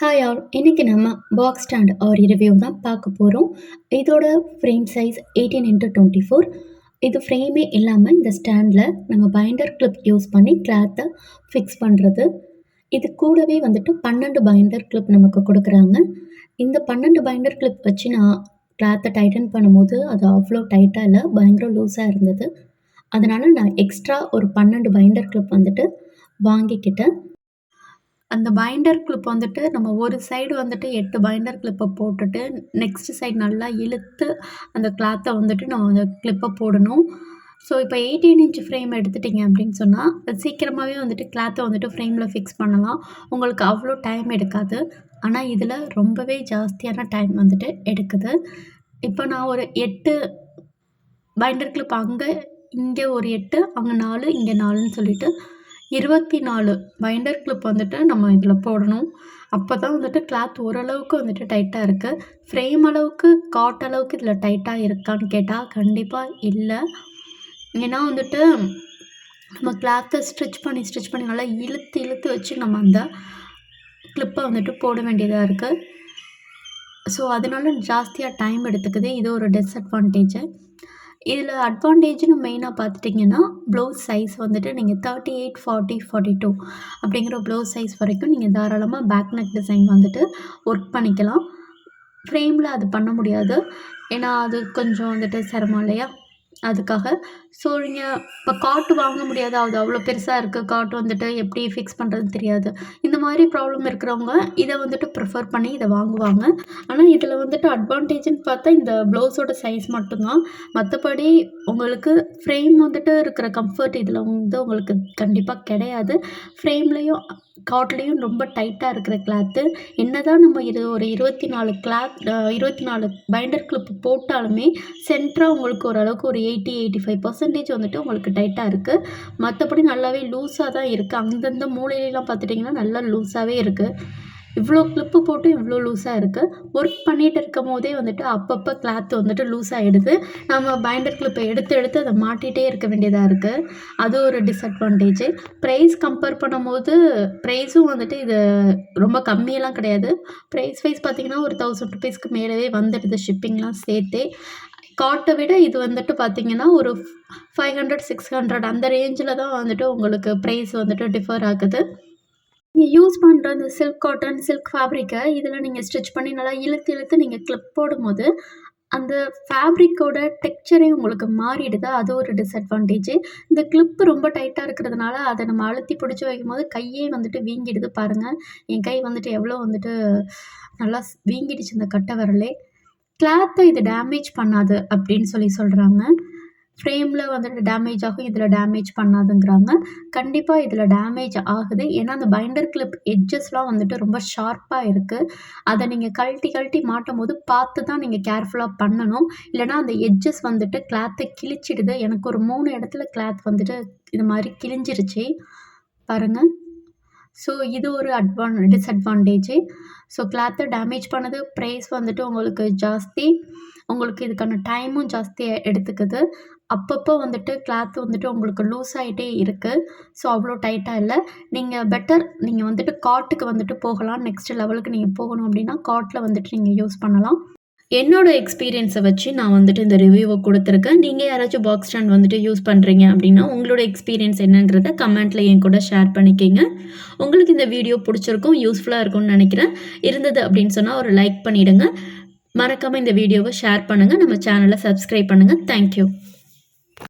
Hi all இன்றைக்கி நம்ம box stand R review தான் பார்க்க போகிறோம் இதோட frame size eighteen into twenty four இது ஃப்ரேமே இல்லாமல் இந்த ஸ்டாண்டில் நம்ம பைண்டர் கிளிப் யூஸ் பண்ணி கிளாத்தை ஃபிக்ஸ் பண்ணுறது இது கூடவே வந்துட்டு பன்னெண்டு பைண்டர் கிளிப் நமக்கு கொடுக்குறாங்க. இந்த பன்னெண்டு பைண்டர் கிளிப் வச்சு நான் கிளாத்தை டைட்டன் பண்ணும்போது அது அவ்வளோ டைட்டாக இல்லை பயங்கர லூஸாக இருந்தது. அதனால் நான் எக்ஸ்ட்ரா ஒரு பன்னெண்டு பைண்டர் கிளிப் வந்துட்டு வாங்கிக்கிட்டேன். அந்த பைண்டர் கிளிப் வந்துட்டு நம்ம ஒரு சைடு வந்துட்டு எட்டு பைண்டர் கிளிப்பை போட்டுட்டு நெக்ஸ்ட் சைடு நல்லா இழுத்து அந்த கிளாத்தை வந்துட்டு நம்ம அந்த கிளிப்பை போடணும். ஸோ இப்போ எயிட்டீன் இன்ச் ஃப்ரேம் எடுத்துட்டிங்க அப்படின்னு சொன்னால் சீக்கிரமாகவே வந்துட்டு கிளாத்தை வந்துட்டு ஃப்ரேமில் ஃபிக்ஸ் பண்ணலாம். உங்களுக்கு அவ்வளோ டைம் எடுக்காது. ஆனால் இதில் ரொம்பவே ஜாஸ்தியான டைம் வந்துட்டு எடுக்குது. இப்போ நான் ஒரு எட்டு பைண்டர் கிளிப் அங்கே இங்கே ஒரு எட்டு அங்கே நாலு இங்கே நாலுன்னு சொல்லிவிட்டு இருபத்தி நாலு பைண்டர் கிளிப் வந்துட்டு நம்ம இதில் போடணும். அப்போ தான் வந்துட்டு கிளாத் ஓரளவுக்கு வந்துட்டு டைட்டாக இருக்குது ஃப்ரேம் அளவுக்கு காட் அளவுக்கு இதில் டைட்டாக இருக்கான்னு கேட்டால் கண்டிப்பாக இல்லை. ஏன்னா வந்துட்டு நம்ம கிளாத்தை ஸ்டிச் பண்ணி ஸ்டிச் பண்ணி நல்லா இழுத்து இழுத்து வச்சு நம்ம அந்த கிளிப்பை வந்துட்டு போட வேண்டியதாக இருக்குது ஸோ அதனால ஜாஸ்தியாக டைம் எடுத்துக்குது. இது ஒரு டிஸ்அட்வான்டேஜு இதில் அட்வான்டேஜ்னு மெயினாக பார்த்துட்டிங்கன்னா ப்ளவுஸ் சைஸ் வந்துட்டு நீங்கள் thirty eight forty forty two அப்படிங்கிற ப்ளவுஸ் சைஸ் வரைக்கும் நீங்கள் தாராளமாக பேக் நெக் டிசைன் வந்துட்டு ஒர்க் பண்ணிக்கலாம். ஃப்ரேமில் அது பண்ண முடியாது. ஏன்னா அது கொஞ்சம் வந்துட்டு சிரமம் இல்லையா? அதுக்காக ஸோ நீங்கள் இப்போ காட்டு வாங்க முடியாது. அது அவ்வளோ பெருசாக இருக்குது காட்டு வந்துட்டு எப்படி ஃபிக்ஸ் பண்ணுறதுன்னு தெரியாது. இந்த மாதிரி ப்ராப்ளம் இருக்கிறவங்க இதை வந்துட்டு ப்ரிஃபர் பண்ணி இதை வாங்குவாங்க. ஆனால் இதில் வந்துட்டு அட்வான்டேஜ்னு பார்த்தா இந்த ப்ளவுஸோட சைஸ் மட்டும்தான். மற்றபடி உங்களுக்கு ஃப்ரேம் வந்துட்டு இருக்கிற கம்ஃபர்ட் இதில் வந்து உங்களுக்கு கண்டிப்பாக கிடையாது. ஃப்ரேம்லேயும் காட்லேயும் ரொம்ப டைட்டாக இருக்கிற கிளாத்து என்ன தான் நம்ம இது ஒரு இருபத்தி நாலு கிளாத் இருபத்தி நாலு பைண்டர் கிளிப் போட்டாலுமே சென்டராக உங்களுக்கு ஓரளவுக்கு ஒரு எயிட்டி எயிட்டி ஃபைவ் பர்சன்டேஜ் வந்துட்டு உங்களுக்கு டைட்டாக இருக்குது மற்றபடி நல்லாவே லூஸாக தான் இருக்குது அந்தந்த மூலையிலலாம் பார்த்துட்டிங்கன்னா நல்லா லூஸாகவே இருக்குது இவ்வளோ கிளிப்பு போட்டு இவ்வளோ லூஸாக இருக்குது ஒர்க் பண்ணிகிட்டு இருக்கும் போதே வந்துட்டு அப்பப்போ கிளாத் வந்துட்டு லூஸ் ஆகிடுது நம்ம பைண்டர் கிளிப்பை எடுத்து எடுத்து அதை மாட்டிகிட்டே இருக்க வேண்டியதாக இருக்குது அது ஒரு டிஸ்அட்வான்டேஜ் ப்ரைஸ் கம்பேர் பண்ணும்போது ப்ரைஸும் வந்துட்டு இது ரொம்ப கம்மியெல்லாம் கிடையாது. ப்ரைஸ் வைஸ் பார்த்திங்கன்னா ஒரு தௌசண்ட் ருபீஸ்க்கு மேலவே வந்துடுது ஷிப்பிங்லாம் சேர்த்தே. காட்டை விட இது வந்துட்டு பார்த்திங்கன்னா ஒரு ஃபைவ் ஹண்ட்ரட் சிக்ஸ் ஹண்ட்ரட் அந்த ரேஞ்சில் தான் வந்துட்டு உங்களுக்கு ப்ரைஸ் வந்துட்டு டிஃபர் ஆகுது. நீங்கள் யூஸ் பண்ணுற அந்த சில்க் காட்டன் சில்க் ஃபேப்ரிக்கை இதில் நீங்கள் ஸ்டிச் பண்ணி நல்லா இழுத்து இழுத்து நீங்கள் கிளிப் போடும்போது அந்த ஃபேப்ரிக்கோட டெக்ஸ்சரே உங்களுக்கு மாறிடுது. அது ஒரு டிஸ்அட்வான்டேஜ் இந்த கிளிப்பு ரொம்ப டைட்டாக இருக்கிறதுனால அதை நம்ம அழுத்தி பிடிச்சி வைக்கும்போது கையே வந்துட்டு வீங்கிடுது பாருங்கள் என் கை வந்துட்டு எவ்வளோ வந்துட்டு நல்லா வீங்கிடுச்சு இந்த கட்டை வரலே. கிளாத்தை இது டேமேஜ் பண்ணாது அப்படின்னு சொல்லி சொல்கிறாங்க ஃப்ரேமில் வந்துட்டு டேமேஜ் ஆகும் இதில் டேமேஜ் பண்ணாதுங்கிறாங்க. கண்டிப்பாக இதில் டேமேஜ் ஆகுது. ஏன்னா அந்த பைண்டர் கிளிப் எட்ஜஸ்லாம் வந்துட்டு ரொம்ப ஷார்ப்பாக இருக்குது அதை நீங்கள் கழட்டி கழட்டி மாட்டும் போது பார்த்து தான் நீங்கள் கேர்ஃபுல்லாக பண்ணணும். இல்லைனா அந்த எட்ஜஸ் வந்துட்டு கிளாத்தை கிழிச்சிடுது. எனக்கு ஒரு மூணு இடத்துல கிளாத் வந்துட்டு இது மாதிரி கிழிஞ்சிருச்சு. பாருங்கள் ஸோ இது ஒரு அட்வான் டிஸ்அட்வான்டேஜு ஸோ கிளாத்தை டேமேஜ் பண்ணது ப்ரைஸ் வந்துட்டு உங்களுக்கு ஜாஸ்தி. உங்களுக்கு இதுக்கான டைமும் ஜாஸ்தி எடுத்துக்குது. அப்பப்போ வந்துட்டு கிளாத் வந்துட்டு உங்களுக்கு லூஸ் ஆகிட்டே இருக்குது ஸோ அவ்வளோ டைட்டாக இல்லை. நீங்கள் பெட்டர் நீங்கள் வந்துட்டு காட்டுக்கு வந்துட்டு போகலாம். நெக்ஸ்ட் லெவலுக்கு நீங்கள் போகணும் அப்படின்னா காட்டில் வந்துட்டு நீங்கள் யூஸ் பண்ணலாம். என்னோடய எக்ஸ்பீரியன்ஸை வச்சு நான் வந்துட்டு இந்த ரிவ்யூவை கொடுத்துருக்கேன். நீங்கள் யாராச்சும் பாக்ஸ் ஸ்டாண்ட் வந்துட்டு யூஸ் பண்ணுறீங்க அப்படின்னா உங்களோட எக்ஸ்பீரியன்ஸ் என்னங்கிறத கமெண்ட்டில் என் கூட ஷேர் பண்ணிக்கிங்க. உங்களுக்கு இந்த வீடியோ பிடிச்சிருக்கும் யூஸ்ஃபுல்லாக இருக்கும்னு நினைக்கிறேன். இருந்தது அப்படின்னு சொன்னால் ஒரு லைக் பண்ணிவிடுங்க மறக்காமல் இந்த வீடியோவை ஷேர் பண்ணுங்கள் நம்ம சேனலை சப்ஸ்கிரைப் பண்ணுங்கள் தேங்க்யூ